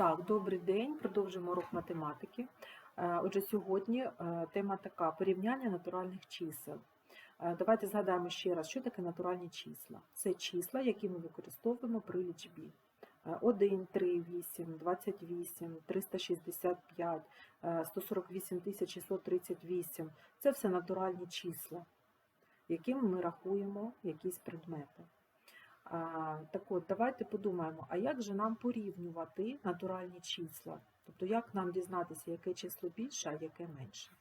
Так, добрий день. Продовжуємо урок математики. Е, Отже, сьогодні е, тема така: порівняння натуральних чисел. Е, Давайте згадаємо ще раз, що таке натуральні числа. Це числа, які ми використовуємо при лічбі. Е, 1, 3, 8, 28, 365, е, 148 638 – це все натуральні числа, якими ми рахуємо якісь предмети. Так от, давайте подумаємо, а як же нам порівнювати натуральні числа? Тобто, як нам дізнатися, яке число більше, а яке менше?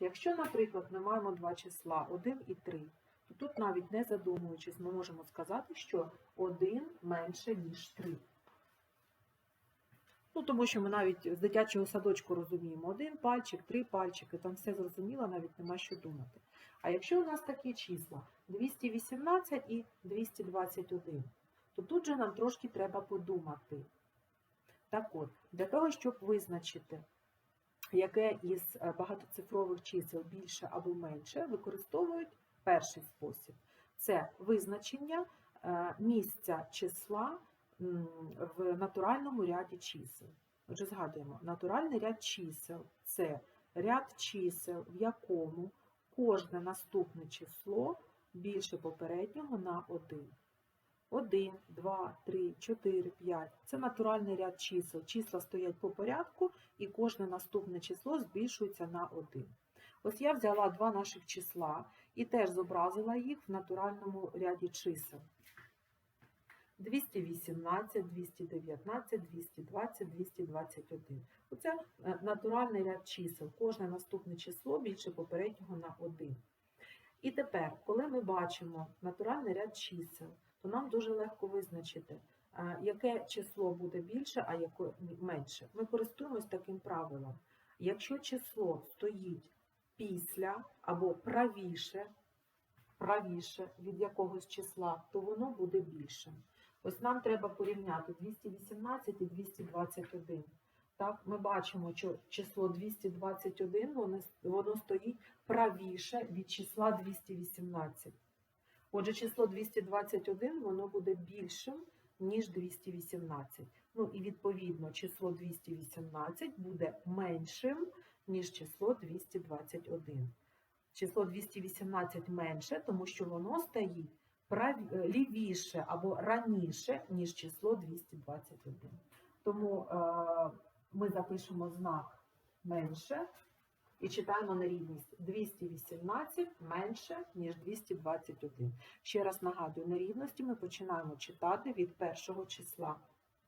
Якщо, наприклад, ми маємо два числа 1 і 3, то тут навіть не задумуючись, ми можемо сказати, що 1 менше, ніж 3. Ну, тому що ми навіть з дитячого садочку розуміємо, один пальчик, три пальчики, там все зрозуміло, навіть нема що думати. А якщо у нас такі числа 218 і 221, то тут же нам трошки треба подумати. Так от, для того, щоб визначити, яке із е, багатоцифрових чисел більше або менше, використовують перший спосіб. Це визначення е, місця числа в натуральному ряді чисел. Отже, згадуємо, натуральний ряд чисел це ряд чисел, в якому кожне наступне число більше попереднього на 1. 1, 2, 3, 4, 5. Це натуральний ряд чисел. Числа стоять по порядку, і кожне наступне число збільшується на 1. Ось я взяла два наших числа і теж зобразила їх в натуральному ряді чисел. 218, 219, 220, 221. Оце е, натуральний ряд чисел. Кожне наступне число більше попереднього на 1. І тепер, коли ми бачимо натуральний ряд чисел, то нам дуже легко визначити, е, яке число буде більше, а яке менше. Ми користуємось таким правилом. Якщо число стоїть після або правіше, правіше від якогось числа, то воно буде більшим. Ось нам треба порівняти 218 і 221. Так, ми бачимо, що число 221 воно, воно стоїть правіше від числа 218. Отже, число 221 воно буде більшим, ніж 218. Ну і відповідно число 218 буде меншим, ніж число 221. Число 218 менше, тому що воно стоїть лівіше або раніше, ніж число 221. Тому е, ми запишемо знак менше і читаємо нерівність 218 менше, ніж 221. Ще раз нагадую, нерівності ми починаємо читати від першого числа,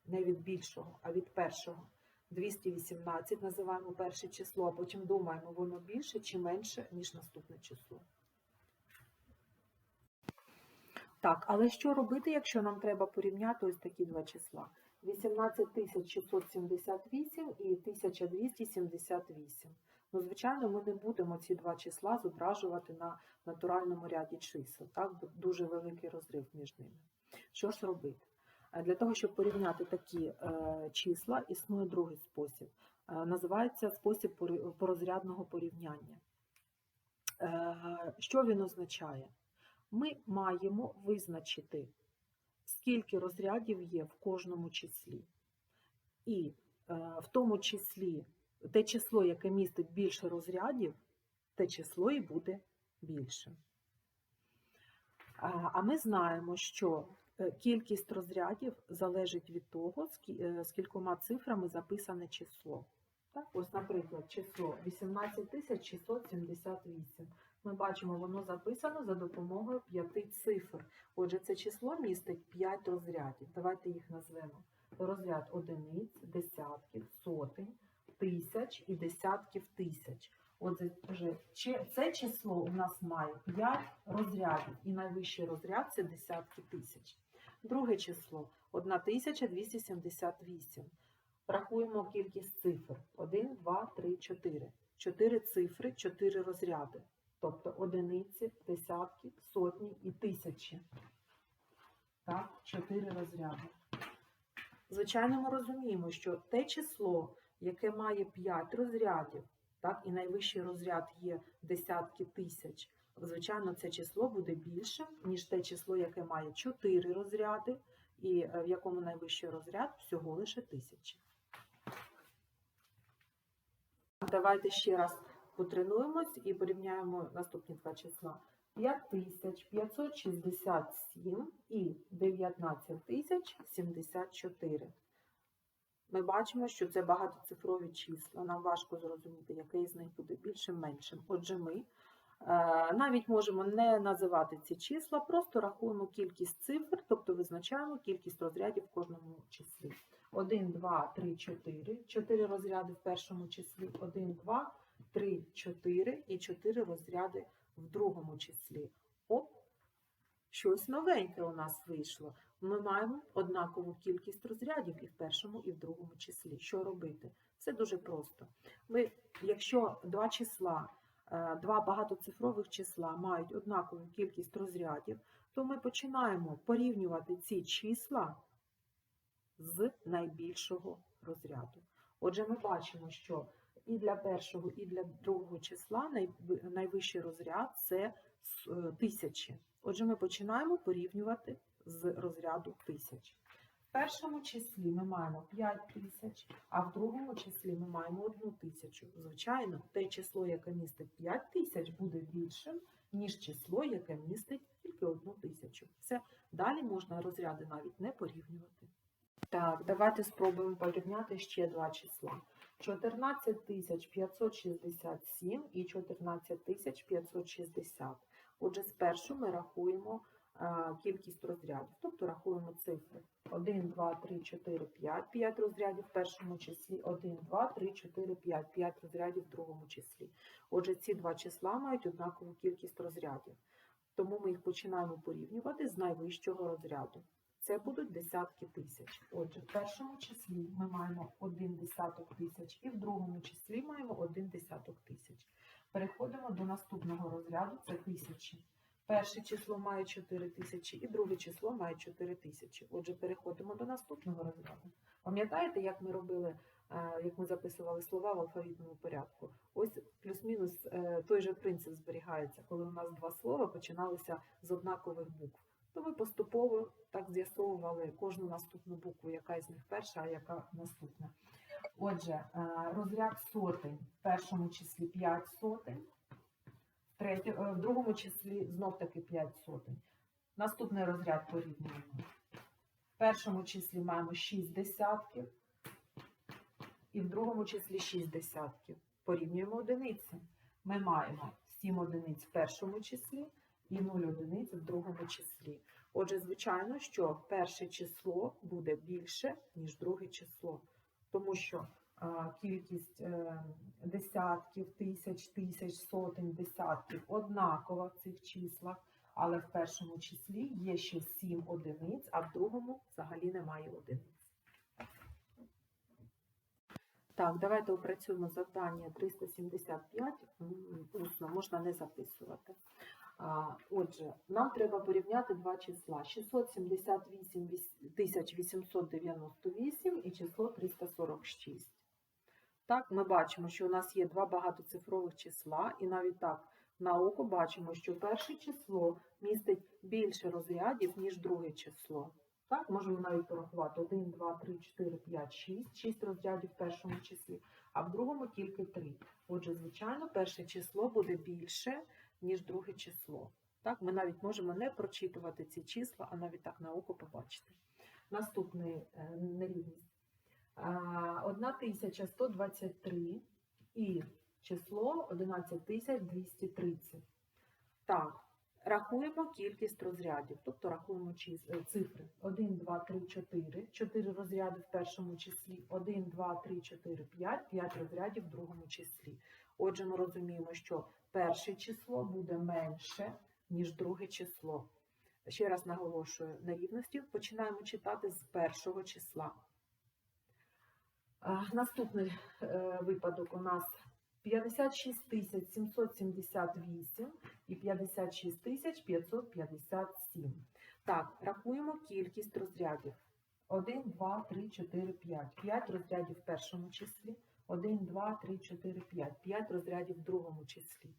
не від більшого, а від першого. 218 називаємо перше число, а потім думаємо, воно більше чи менше, ніж наступне число. Так, але що робити, якщо нам треба порівняти ось такі два числа? 18678 і 1278. Ну, звичайно, ми не будемо ці два числа зображувати на натуральному ряді чисел. Так, дуже великий розрив між ними. Що ж робити? Е, Для того, щоб порівняти такі е, числа, існує другий спосіб. Е, називається спосіб порозрядного порівняння. Що він означає? Ми маємо визначити, скільки розрядів є в кожному числі. І е, в тому числі те число, яке містить більше розрядів, те число і буде більшим. А ми знаємо, що е, кількість розрядів залежить від того, скі- е, цифрами записане число. Так, ось, наприклад, число 18678. Ми бачимо, воно записано за допомогою п'яти цифр. Отже, це число містить 5 розрядів. Давайте їх назвемо. Розряд одиниць, десятків, сотень, тисяч і десятків тисяч. Отже, це число у нас має 5 розрядів, і найвищий розряд це десятки тисяч. Друге число 1278. Рахуємо кількість цифр. 1, 2, 3, 4. 4 цифри, 4 розряди. Тобто одиниці, десятки, сотні і тисячі. Так, 4 розряди. Звичайно, ми розуміємо, що те число, яке має 5 розрядів, так, і найвищий розряд є десятки тисяч, звичайно, це число буде більшим, ніж те число, яке має 4 розряди, і е, в якому найвищий розряд всього лише тисячі. давайте ще раз потренуємось і порівняємо наступні два числа. 5567 і 19074. Ми бачимо, що це багатоцифрові числа. Нам важко зрозуміти, який з них буде більшим меншим. Отже, ми е, навіть можемо не називати ці числа, просто рахуємо кількість цифр, тобто визначаємо кількість розрядів в кожному числі. 1, 2, 3, 4. 4 розряди в першому числі. 1, 2, 3, 4 і 4 розряди в другому числі. Оп, щось новеньке у нас вийшло. Ми маємо однакову кількість розрядів і в першому, і в другому числі. Що робити? Все дуже просто. Ми, якщо два числа, е, два багатоцифрових числа мають однакову кількість розрядів, то ми починаємо порівнювати ці числа з найбільшого розряду. Отже, ми бачимо, що і для першого, і для другого числа найвищий розряд це е, тисячі. Отже, ми починаємо порівнювати з розряду тисяч. В першому числі ми маємо 5 тисяч, а в другому числі ми маємо 1 тисячу. Звичайно, те число, яке містить 5 тисяч, буде більшим, ніж число, яке містить тільки 1 тисячу. Все, далі можна розряди навіть не порівнювати. Так, давайте спробуємо порівняти ще два числа. 14 567 і 14 560. Отже, спершу ми рахуємо кількість розрядів, тобто рахуємо цифри. 1, 2, 3, 4, 5. 5 розрядів в першому числі, 1, 2, 3, 4, 5. 5 розрядів в другому числі. Отже, ці два числа мають однакову кількість розрядів. Тому ми їх починаємо порівнювати з найвищого розряду. Це будуть десятки тисяч. Отже, в першому числі ми маємо один десяток тисяч і в другому числі маємо один десяток тисяч. Переходимо до наступного розряду, це тисячі. Перше число має 4 тисячі і друге число має 4 тисячі. Отже, переходимо до наступного розряду. Пам'ятаєте, як ми робили, е, як ми записували слова в алфавітному порядку? Ось плюс-мінус е, той же принцип зберігається, коли у нас два слова починалися з однакових букв. То ми поступово так з'ясовували кожну наступну букву, яка із них перша, а яка наступна. Отже, е, розряд сотень в першому числі 5 сотень, в, е, в другому числі знов таки 5 сотень. Наступний розряд порівнюємо. В першому числі маємо 6 десятків, і в другому числі 6 десятків. Порівнюємо одиниці. Ми маємо 7 одиниць в першому числі і 0 одиниць в другому числі. Отже, звичайно, що перше число буде більше, ніж друге число, тому що кількість е, десятків, тисяч, тисяч, сотень, десятків однакова в цих числах, але в першому числі є ще 7 одиниць, а в другому взагалі немає одиниць. Так, давайте опрацюємо завдання 375. М, Усно можна не записувати. Отже, нам треба порівняти два числа: 678 898 і число 346. Так, ми бачимо, що у нас є два багатоцифрових числа, і навіть так на око бачимо, що перше число містить більше розрядів, ніж друге число. Так, можемо навіть порахувати 1, 2, 3, 4, 5, 6. 6 розрядів в першому числі, а в другому тільки 3. Отже, звичайно, перше число буде більше, ніж друге число. Так, ми навіть можемо не прочитувати ці числа, а навіть так на око побачити. Наступний е, нерівність. 1123 і число 11230. Так, рахуємо кількість розрядів, тобто рахуємо е, цифри. 1, 2, 3, 4. 4 розряди в першому числі. 1, 2, 3, 4, 5. 5 розрядів в другому числі. Отже, ми розуміємо, що перше число буде менше, ніж друге число. Ще раз наголошую, на рівності починаємо читати з першого числа. Наступний е, випадок у нас 56 778 і 56 557. Так, рахуємо кількість розрядів. 1, 2, 3, 4, 5. 5 розрядів в першому числі. 1, 2, 3, 4, 5. 5 розрядів в другому числі.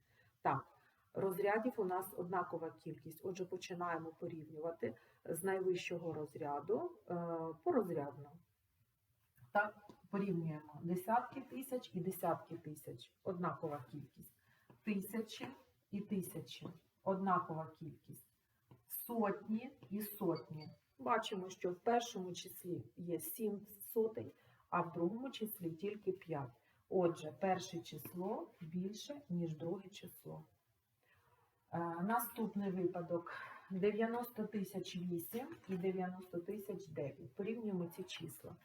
Так, розрядів у нас однакова кількість. Отже, починаємо порівнювати з найвищого розряду е, порозрядно. Так, порівнюємо десятки тисяч і десятки тисяч. Однакова кількість. Тисячі і тисячі. Однакова кількість. Сотні і сотні. Бачимо, що в першому числі є 7 сотень, а в другому числі тільки 5. Отже, перше число більше, ніж друге число. Е, Наступний випадок 90 тисяч 8 і 90 тисяч 9. Порівнюємо ці числа.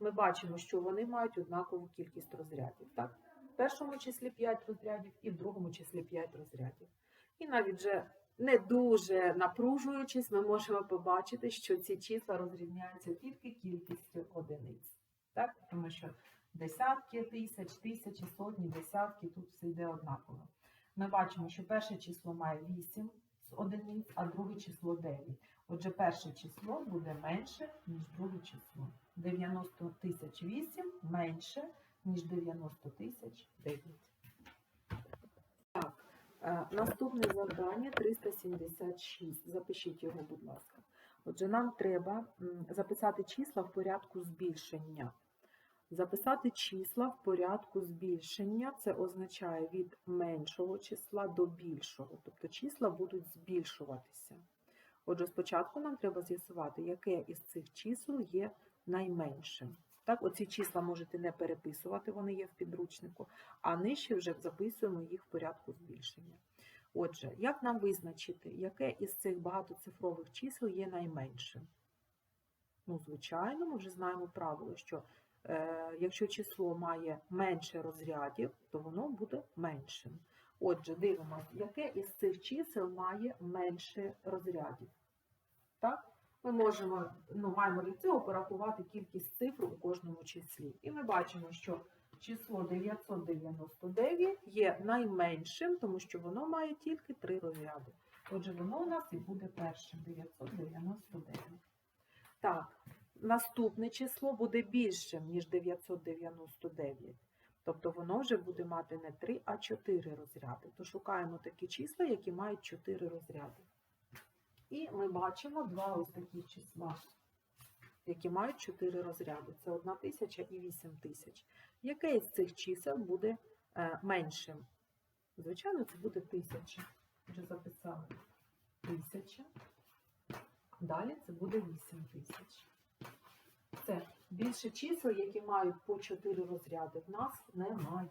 Ми бачимо, що вони мають однакову кількість розрядів. Так? В першому числі 5 розрядів і в другому числі 5 розрядів. І навіть вже не дуже напружуючись, ми можемо побачити, що ці числа розрізняються тільки кількістю одиниць. Так? Тому що десятки тисяч, тисячі, сотні, десятки, тут все йде однаково. Ми бачимо, що перше число має 8 одиниць, а друге число 9. Отже, перше число буде менше, ніж друге число. 90 тисяч 8 менше, ніж 90 тисяч 9. Так, е, наступне завдання 376. Запишіть його, будь ласка. Отже, нам треба записати числа в порядку збільшення. Записати числа в порядку збільшення це означає від меншого числа до більшого, тобто числа будуть збільшуватися. Отже, спочатку нам треба з'ясувати, яке із цих чисел є найменшим. Так, оці числа можете не переписувати, вони є в підручнику, а нижче вже записуємо їх в порядку збільшення. Отже, як нам визначити, яке із цих багатоцифрових чисел є найменшим? Ну, звичайно, ми вже знаємо правило, що е, якщо число має менше розрядів, то воно буде меншим. Отже, дивимося, яке із цих чисел має менше розрядів. Так? Ми можемо, ну, маємо для цього порахувати кількість цифр у кожному числі. І ми бачимо, що число 999 є найменшим, тому що воно має тільки три розряди. Отже, воно у нас і буде першим 999. Так, наступне число буде більшим, ніж 999. Тобто воно вже буде мати не 3, а 4 розряди. То шукаємо такі числа, які мають 4 розряди. І ми бачимо два ось такі числа, які мають 4 розряди. Це 1 тисяча і 8 тисяч. Яке із цих чисел буде е, меншим? Звичайно, це буде тисяча. Вже записали тисяча. Далі це буде 8 тисяч. Це більше чисел, які мають по 4 розряди, в нас немає.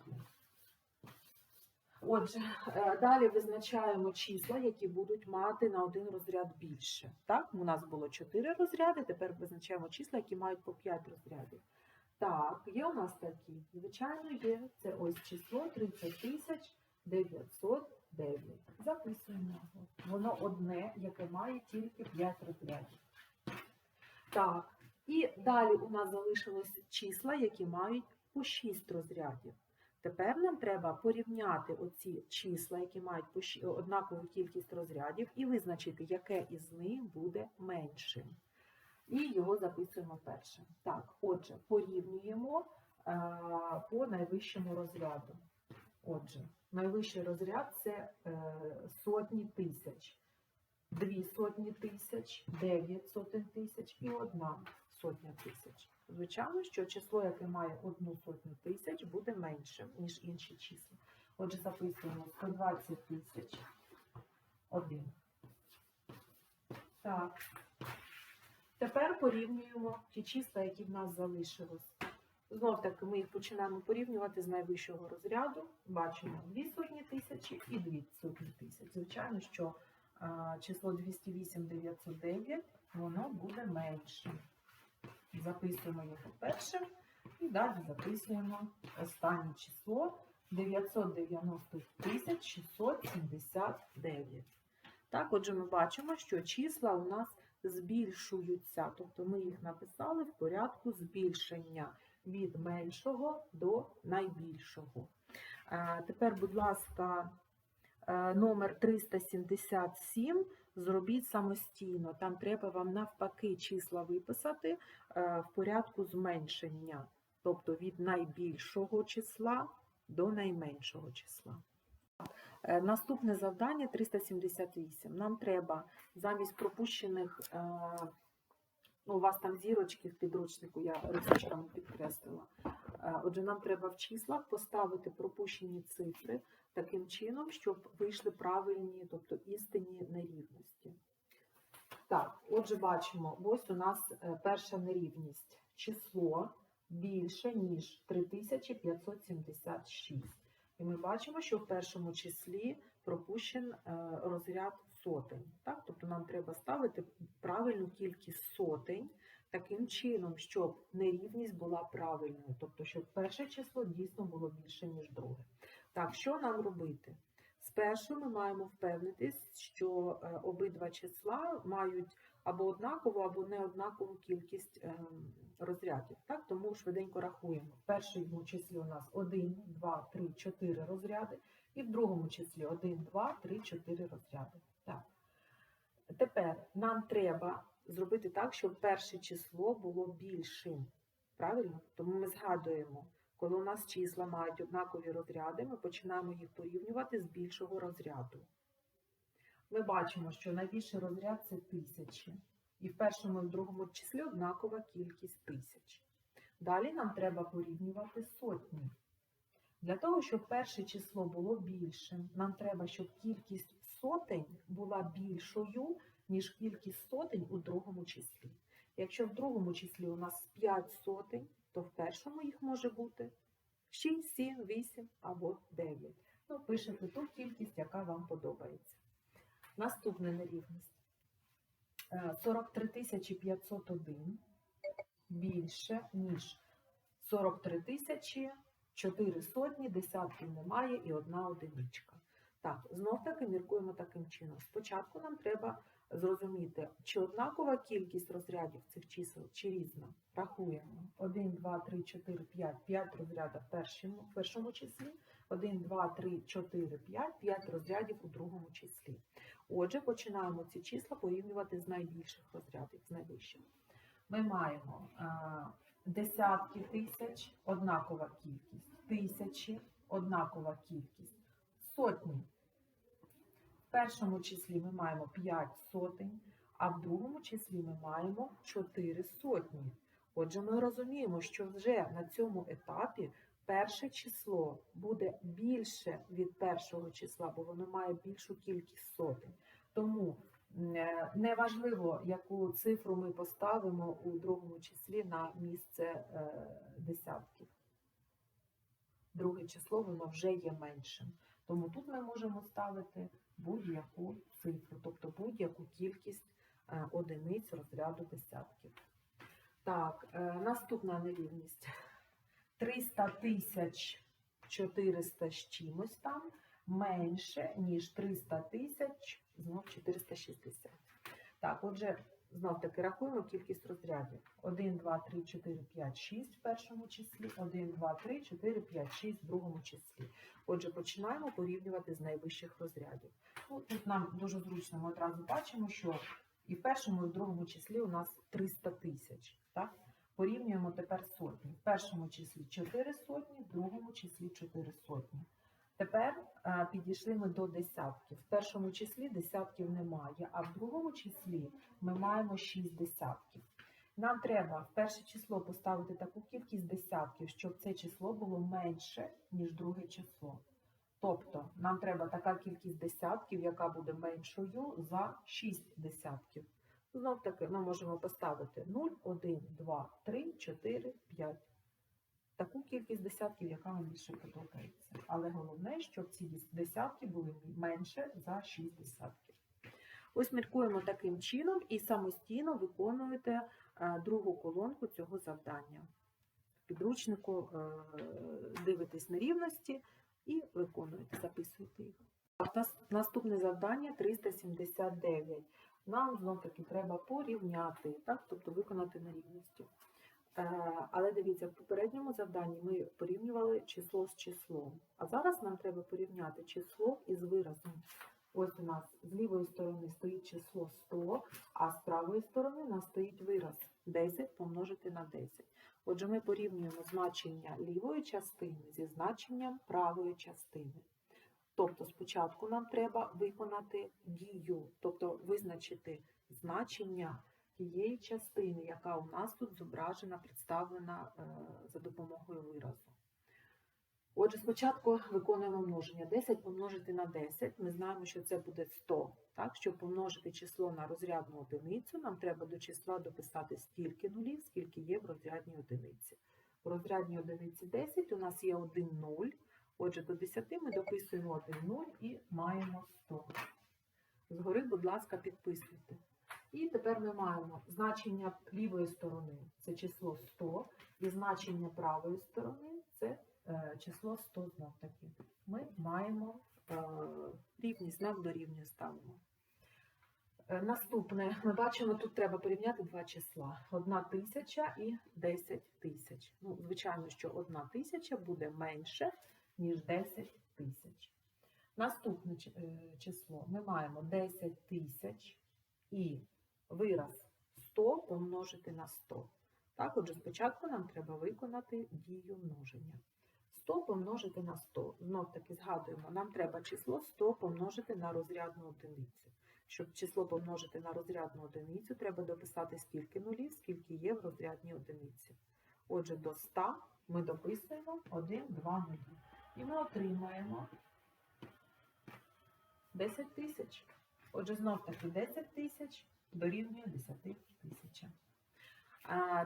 Отже, е, далі визначаємо числа, які будуть мати на один розряд більше. Так, у нас було 4 розряди, тепер визначаємо числа, які мають по 5 розрядів. Так, є у нас такі. Звичайно, є. Це ось число 30 909. Записуємо його. Воно одне, яке має тільки 5 розрядів. Так, і далі у нас залишилось числа, які мають по 6 розрядів. Тепер нам треба порівняти оці числа, які мають однакову кількість розрядів, і визначити, яке із них буде меншим. І його записуємо першим. Так, отже, порівнюємо е, по найвищому розряду. Отже, найвищий розряд це е, сотні тисяч, дві сотні тисяч, дев'ять сотень тисяч і одна сотня тисяч. Звичайно, що число, яке має одну сотню тисяч, буде меншим, ніж інші числа. Отже, записуємо 120 тисяч один. Так. Тепер порівнюємо ті числа, які в нас залишились. Знов таки ми їх починаємо порівнювати з найвищого розряду. Бачимо 2 сотні тисячі і 2 сотні тисяч. Звичайно, що число 208 909 воно буде меншим. Записуємо його першим і далі записуємо останнє число 990 679. Так, отже, ми бачимо, що числа у нас збільшуються, тобто ми їх написали в порядку збільшення від меншого до найбільшого. Е, Тепер, будь ласка, е, номер 377 зробіть самостійно. Там треба вам навпаки числа виписати е, в порядку зменшення, тобто від найбільшого числа до найменшого числа. Е, Наступне завдання 378. Нам треба замість пропущених е, Ну, у вас там зірочки в підручнику, я рисочками підкреслила. Е, Отже, нам треба в числах поставити пропущені цифри таким чином, щоб вийшли правильні, тобто істинні нерівності. Так, отже, бачимо, ось у нас перша нерівність. Число більше, ніж 3576. І ми бачимо, що в першому числі пропущен е, розряд сотень. Так? Тобто нам треба ставити правильну кількість сотень таким чином, щоб нерівність була правильною. Тобто, щоб перше число дійсно було більше, ніж друге. Так, що нам робити? Спершу ми маємо впевнитись, що е, обидва числа мають або однакову, або неоднакову кількість ем, розрядів. Так? Тому швиденько рахуємо. В першому числі у нас 1, 2, 3, 4 розряди, і в другому числі 1, 2, 3, 4 розряди. Так. Тепер нам треба зробити так, щоб перше число було більшим. Правильно? Тому ми згадуємо, коли у нас числа мають однакові розряди, ми починаємо їх порівнювати з більшого розряду. Ми бачимо, що найбільший розряд це тисячі. І в першому і в другому числі однакова кількість тисяч. Далі нам треба порівнювати сотні. Для того, щоб перше число було більшим, нам треба, щоб кількість сотень була більшою, ніж кількість сотень у другому числі. Якщо в другому числі у нас 5 сотень, то в першому їх може бути 6, 7, 8 або 9. Ну, пишете ту кількість, яка вам подобається. Наступна нерівність. Е, 43 501 більше, ніж 43 тисячі 4 сотні, десятків немає і одна одиничка. Так, знов таки міркуємо таким чином. Спочатку нам треба зрозуміти, чи однакова кількість розрядів цих чисел, чи різна. Рахуємо. 1, 2, 3, 4, 5, 5 розрядів в першому, в першому числі, 1, 2, 3, 4, 5, 5 розрядів у другому числі. Отже, починаємо ці числа порівнювати з найбільших розрядів, з найвищих. Ми маємо е, десятки тисяч, однакова кількість, тисячі, однакова кількість, сотні. В першому числі ми маємо 5 сотень, а в другому числі ми маємо 4 сотні. Отже, ми розуміємо, що вже на цьому етапі перше число буде більше від першого числа, бо воно має більшу кількість сотень. Тому е, неважливо, яку цифру ми поставимо у другому числі на місце е, десятків. Друге число воно вже є меншим. Тому тут ми можемо ставити будь-яку цифру, тобто будь-яку кількість е, одиниць розряду десятків. Так, наступна нерівність. 300 тисяч 400 з чимось там менше, ніж 300 тисяч, знов 460. Так, отже, знов таки рахуємо кількість розрядів. 1, 2, 3, 4, 5, 6 в першому числі, 1, 2, 3, 4, 5, 6 в другому числі. Отже, починаємо порівнювати з найвищих розрядів. Ну, тут нам дуже зручно, ми одразу бачимо, що і в першому, і в другому числі у нас 300 тисяч. Так? Порівнюємо тепер сотні. В першому числі 4 сотні, в другому числі 4 сотні. Тепер е, підійшли ми до десятків. В першому числі десятків немає, а в другому числі ми маємо 6 десятків. Нам треба в перше число поставити таку кількість десятків, щоб це число було менше, ніж друге число. Тобто нам треба така кількість десятків, яка буде меншою за 6 десятків. Знов таки ми можемо поставити 0, 1, 2, 3, 4, 5. Таку кількість десятків, яка вам більше подобається. Але головне, щоб ці десятки були менше за 6 десятків. Ось міркуємо таким чином і самостійно виконуєте е, другу колонку цього завдання. Підручнику е, дивитесь нерівності і виконуєте, записуєте їх. Наступне завдання 379. Нам знов таки треба порівняти, так? тобто виконати нерівності. Е, Але дивіться, в попередньому завданні ми порівнювали число з числом. А зараз нам треба порівняти число із виразом. Ось у нас з лівої сторони стоїть число 100, а з правої сторони у нас стоїть вираз 10 помножити на 10. Отже, ми порівнюємо значення лівої частини зі значенням правої частини. Тобто спочатку нам треба виконати дію, тобто визначити значення тієї частини, яка у нас тут зображена, представлена е, за допомогою виразу. Отже, спочатку виконуємо множення. 10 помножити на 10, ми знаємо, що це буде 100. Так? Щоб помножити число на розрядну одиницю, нам треба до числа дописати стільки нулів, скільки є в розрядній одиниці. В розрядній одиниці 10 у нас є 1 0. Отже, до 10 ми дописуємо 1 0 і маємо 100. Згори, будь ласка, підписуйте. І тепер ми маємо значення лівої сторони це число 100, і значення правої сторони це е, число 100 знов таки. Ми маємо е, рівність, знак дорівнює ставимо. Е, Наступне, ми бачимо, тут треба порівняти два числа: 1 тисяча і 10 тисяч. Ну, звичайно, що 1 тисяча буде менше, ніж 10 тисяч. Наступне е, число ми маємо 10 тисяч і вираз 100 помножити на 100. Так, отже, спочатку нам треба виконати дію множення. 100 помножити на 100. Знов таки згадуємо, нам треба число 100 помножити на розрядну одиницю. Щоб число помножити на розрядну одиницю, треба дописати скільки нулів, скільки є в розрядній одиниці. Отже, до 100 ми дописуємо 1, 2 нулі. І ми отримаємо 10 тисяч. Отже, знов таки 10 тисяч дорівнює 10 тисячам.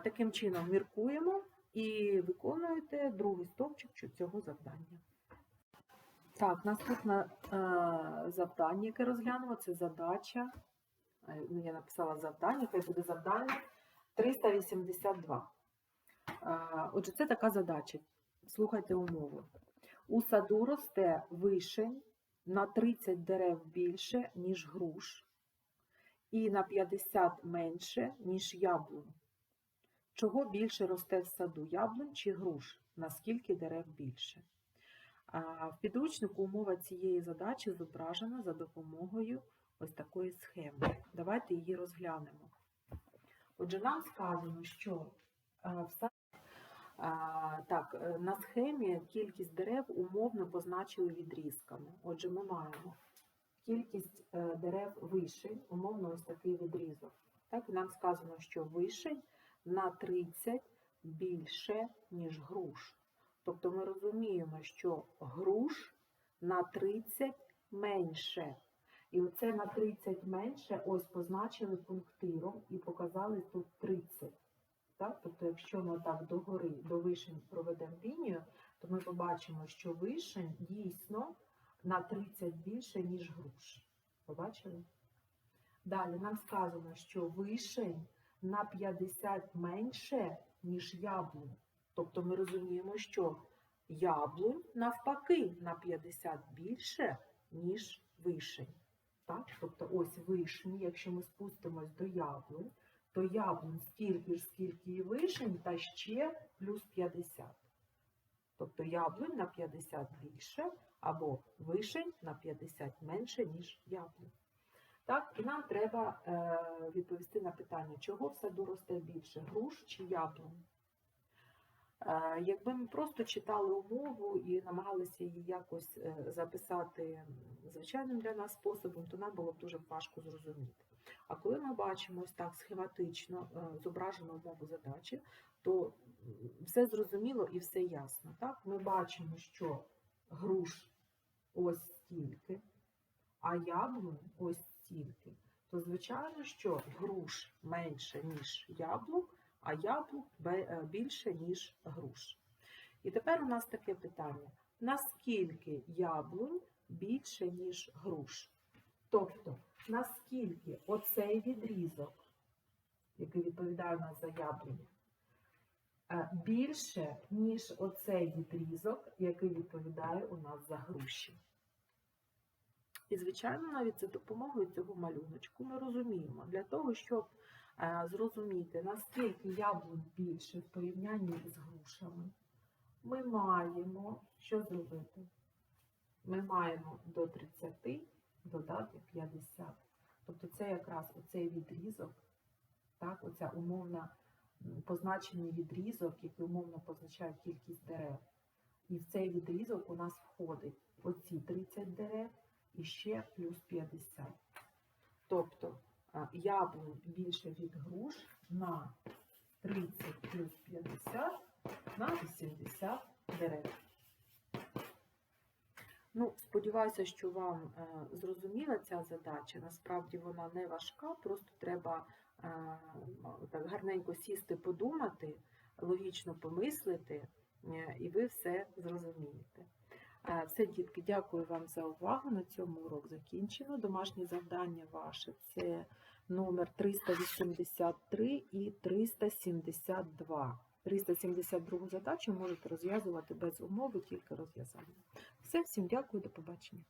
Таким чином міркуємо і виконуєте другий стовпчик цього завдання. Так, наступне е, завдання, яке розглянемо, це задача. е, Ну, я написала завдання, хай буде завдання 382. Е, Отже, це така задача. Слухайте умови. У саду росте вишень на 30 дерев більше, ніж груш, і на 50 менше, ніж яблунь. Чого більше росте в саду яблунь чи груш? Наскільки дерев більше? В підручнику умова цієї задачі зображена за допомогою ось такої схеми. Давайте її розглянемо. Отже, нам сказано, що в саду так, е, на схемі кількість дерев умовно позначили відрізками. Отже, ми маємо кількість е, дерев вишень, умовно ось такий відрізок. Так, і нам сказано, що вишень на 30 більше, ніж груш. Тобто ми розуміємо, що груш на 30 менше. І оце на 30 менше ось позначили пунктиром і показали тут 30. Так? Тобто, якщо ми так догори до вишень проведемо лінію, то ми побачимо, що вишень дійсно на 30 більше, ніж груш. Побачили? Далі нам сказано, що вишень на 50 менше, ніж яблунь. Тобто ми розуміємо, що яблунь навпаки на 50 більше, ніж вишень. Так? Тобто ось вишні, якщо ми спустимось до яблунь, то яблунь стільки ж, скільки і вишень, та ще плюс 50. Тобто яблунь на 50 більше, або вишень на 50 менше, ніж яблунь. Так, і нам треба е, відповісти на питання, чого в саду росте більше, груш чи яблунь? Е, якби ми просто читали умову і намагалися її якось е, записати звичайним для нас способом, то нам було б дуже важко зрозуміти. А коли ми бачимо ось так схематично е, зображену умову задачі, то все зрозуміло і все ясно. Так? Ми бачимо, що груш ось стільки, а яблунь ось стільки. То звичайно, що груш менше, ніж яблук, а яблук е, більше, ніж груш. І тепер у нас таке питання: наскільки яблунь більше, ніж груш? Тобто, наскільки оцей відрізок, який відповідає у нас за яблуню, е, більше, ніж оцей відрізок, який відповідає у нас за груші. І, звичайно, навіть за допомогою цього малюночку ми розуміємо, для того, щоб е, зрозуміти, наскільки яблунь більше в порівнянні з грушами, ми маємо що зробити? Ми маємо до 30 додати 50. Тобто це якраз оцей відрізок, так, оця умовна позначений відрізок, який умовно позначає кількість дерев. І в цей відрізок у нас входить оці 30 дерев і ще плюс 50. Тобто яблунь більше від груш на 30 плюс 50 на 80 дерев. Ну, сподіваюся, що вам е, зрозуміла ця задача. Насправді вона не важка, просто треба е, так гарненько сісти, подумати, логічно помислити, е, і ви все зрозумієте. Все, дітки, дякую вам за увагу. На цьому урок закінчено. Домашнє завдання ваше це номер 383 і 372. 372 задачу можете розв'язувати без умови, тільки розв'язання. Все, всім дякую, до побачення.